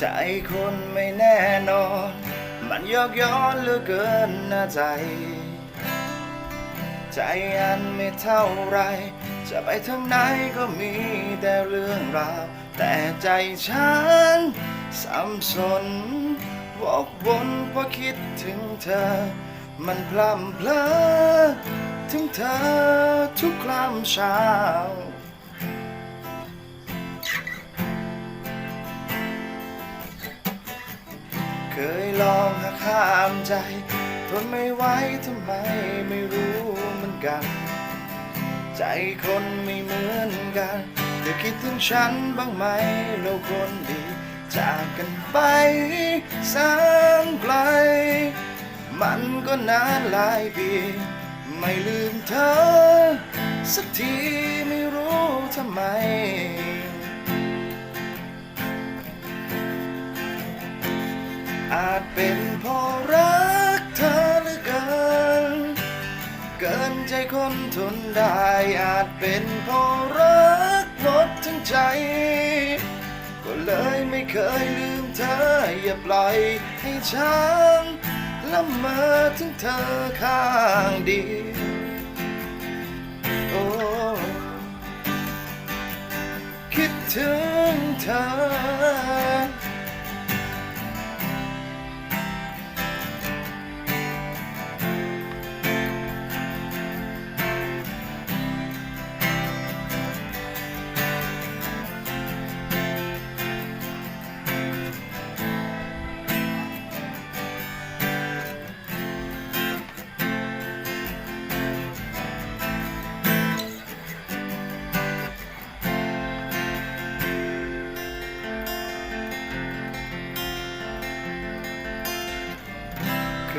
ใจคนไม่แน่นอน มันยอกย้อนเหลือเกินหน้าใจ ใจอันไม่เท่าไร จะไปทางไหนก็มีแต่เรื่องราว แต่ใจฉันสับสนวกวนเพราะคิดถึงเธอ มันพลัมเพลอถึงเธอทุกครามเช้า เคยลองหักห้ามใจ ทนไม่ไหวทำไมไม่รู้เหมือนกัน ใจคนไม่เหมือนกันเธอคิดถึงฉันบ้างไหมเราคนดี จากกันไปแสนไกล มันก็นานหลายปีไม่ลืมเธอ สักทีไม่รู้ทำไม อาจเป็นเพราะรักเธอเหลือเกิน เกินใจคนทนได้ อาจเป็นเพราะรักหมดทั้งใจ ก็เลยไม่เคยลืมเธอ อย่าปล่อยให้ฉันละเมอถึงเธอข้างเดียวโอ้คิดถึงเธอ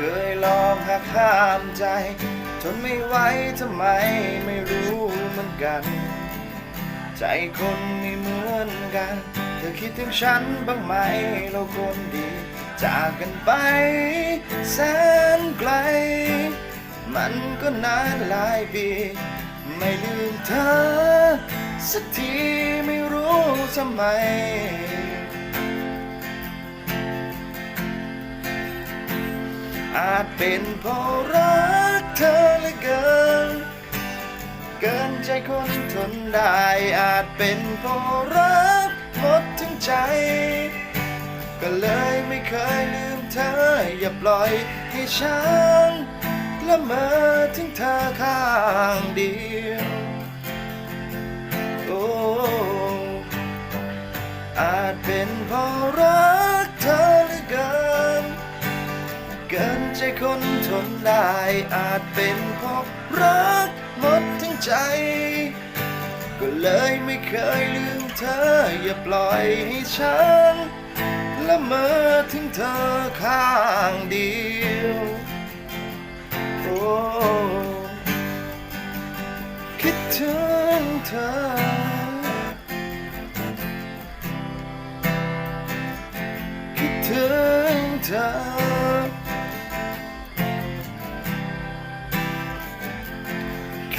เคยลองหักห้ามใจ ทนไม่ไหวทำไมไม่รู้เหมือนกัน ใจคนไม่เหมือนกัน เธอคิดถึงฉันบ้างไหมเราคนดี จากกันไปแสนไกล มันก็นานหลายปีไม่ลืมเธอ สักทีไม่รู้ทำไม อาจเป็นเพราะรักเธอเหลือเกิน เกินใจคนทนได้ อาจเป็นเพราะรักหมดทั้งใจ ก็เลยไม่เคยลืมเธอ อย่าปล่อยให้ฉันละเมอถึงเธอข้างเดียวโอ้อาจเป็นเพราะ ใจคนทนได้อาจเป็นเพราะรักหมดทั้งใจ ก็เลยไม่เคยลืมเธอ อย่าปล่อยให้ฉันละเมอถึงเธอข้างเดียวโอ้คิดถึงเธอคิดถึงเธอ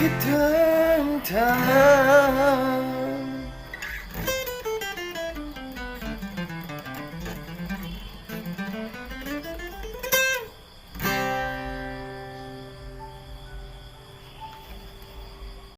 คิดถึงเธอ